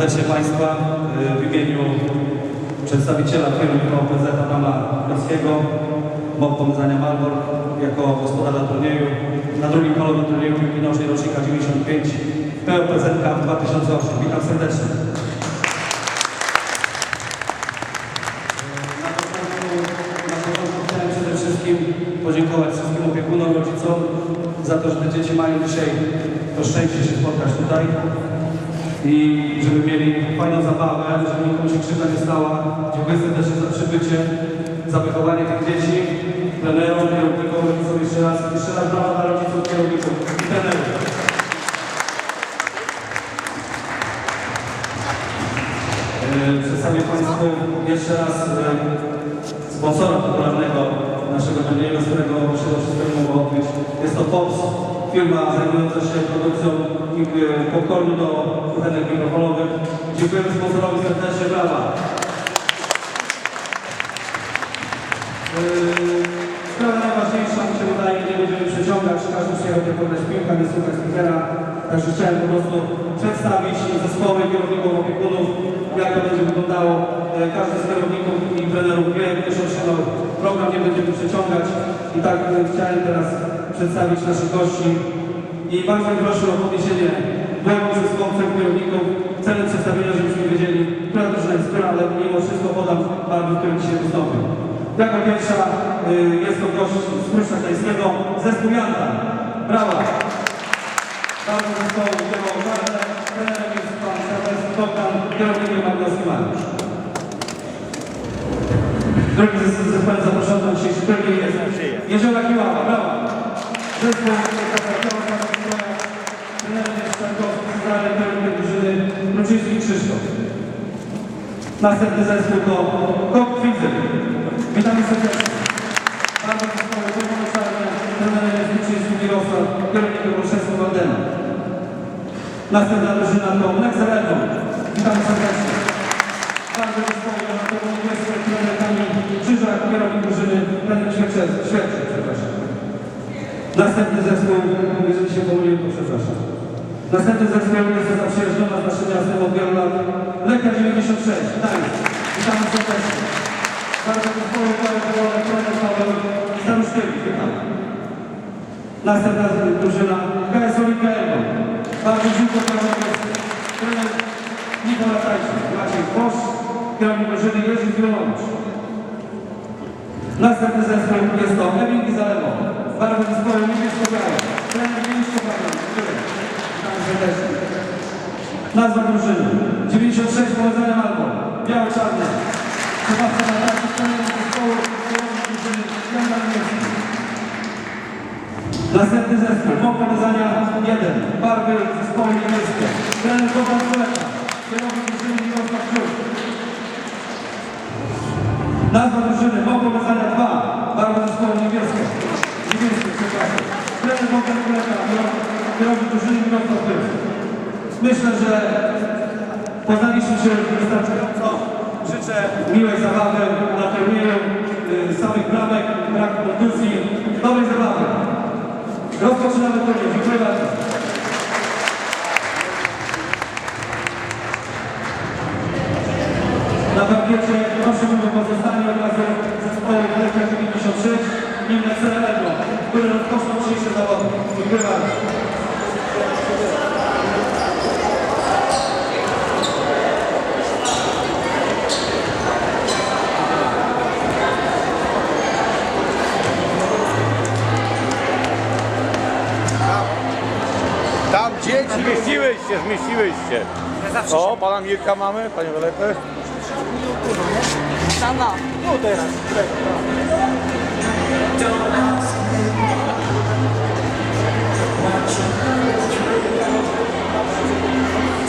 serdecznie Państwa y, w imieniu przedstawiciela firmy OPZ Adama Krowskiego, MOP Pomazania Malbork jako gospodarza turnieju na drugim polowym turnieju piłki nożnej rocznika 95 POPZ Cup 2008. Witam serdecznie. Na początku chciałem przede wszystkim podziękować wszystkim opiekunom, rodzicom za to, że te dzieci mają dzisiaj to szczęście się spotkać tutaj i żeby mieli fajną zabawę, żeby nikomu się krzywda nie stała. Dziękuję serdecznie za przybycie, za wychowanie tych dzieci, trenerom, kierownikom, rodzicom jeszcze raz. Jeszcze raz brawa dla rodziców, kierowników i trenerów. E, Przedstawię Państwu jeszcze raz e, sponsora popularnego naszego turnieju, z którego się to wszystko mogło odbyć. Jest to POPS, firma zajmująca się produkcją e, pokoju do kuchenek mikrofalowych. Dziękujemy sponsorowi serdecznie, brawa. E, Sprawa najważniejsza, mi się wydaje, nie będziemy przeciągać, każdy przyjechał tylko oglądać piłkę, nie słuchać speakera. Także chciałem po prostu przedstawić zespoły kierowników, opiekunów, jak to będzie wyglądało. E, Każdy z kierowników i trenerów wie, już otrzymał program, nie będziemy przeciągać. I tak chciałem teraz przedstawić naszych gości i bardzo proszę o podniesienie dłoni zespołów kierowników celem przedstawienia, żebyśmy wiedzieli, która drużyna jest która, ale mimo wszystko podam barwy, w którym dzisiaj wystąpią. Jako pierwsza y, jest to gość z Pruszcza Tajskiego, zespół Janta. Brawa! Bardzo zespołu kierował Żardę, trenerem jest pan Sylwester Bogdan, kierownikiem Magnowski Mariusz. Drugi zes- zespoł zaproszony na dzisiejszy turniej jest Jeziora Kiłała. Brawa! Zespół Jarosława Kiłała, trenerem jest Cezary, kierownik drużyny Mruczyński Krzysztof. Następny zespół to Kop Fizyk. Witamy serdecznie. Bardzo zespoły Czerwone Czarne, trenerem jest Mruczyński Mirosław, kierownikiem Olszewski Waldema. Następna drużyna to Nexerello. Witamy serdecznie. Bardzo zespoły Donatowo Niebieskie, trener Kamil Krzyżak, kierownik drużyny, trener Świerczy, przepraszam. Następny zespół, jeżeli się pomyliłem, to przepraszam. Następny zespół jest zaprzyjaźniona z naszym miastem od wielu lat. Leka 96, Gdańsk. Witamy serdecznie. Bardzo zespołu Paweł trener Paweł Staruszkiewicz, witamy. Następna drużyna KS Olimpia Elbląg. Bardzo dziękuję jest trener Nikola Tajczyk, Maciej Bosz, kierownik drużyny Jerzy Zwielowicz. Następny zespół jest to Emil Gizalewo. Bardzo zespołu niebiesko-białe. Trener niebiesko-białe. Witamy Nazwa drużyny. 96 powodzenia Malbo. Biało-czarne. Sebastian Nataszy, trener zespołu drużyny. Następny zespół, Mok powiązania 1, barwy zespołu niebieskie. Trener Bogdan Kuleka, kierownik drużyny Mirosław Krzyż. Nazwa drużyny, Mok powiązania 2, barwy zespołu niebieskie. Niebieskie, przepraszam. Trener Bogdan Kuleka, kierownik drużyny Mirosław Krzyż. Myślę, że poznaliśmy się wystarczająco. Życzę miłej zabawy na turnieju, y, samych bramek, brak kontuzji, dobrej zabawy. Rozpoczynamy turniej. Dziękuję bardzo. Na parkiecie prosimy o pozostanie od razu zespołu Leka 96 i Necerelego, które rozpoczną dzisiejsze zawody. Dziękuję bardzo. Zmieściłeś się, zmieściłeś się. O, pana Mirka mamy, panie Welepę. No, no. Tu teraz.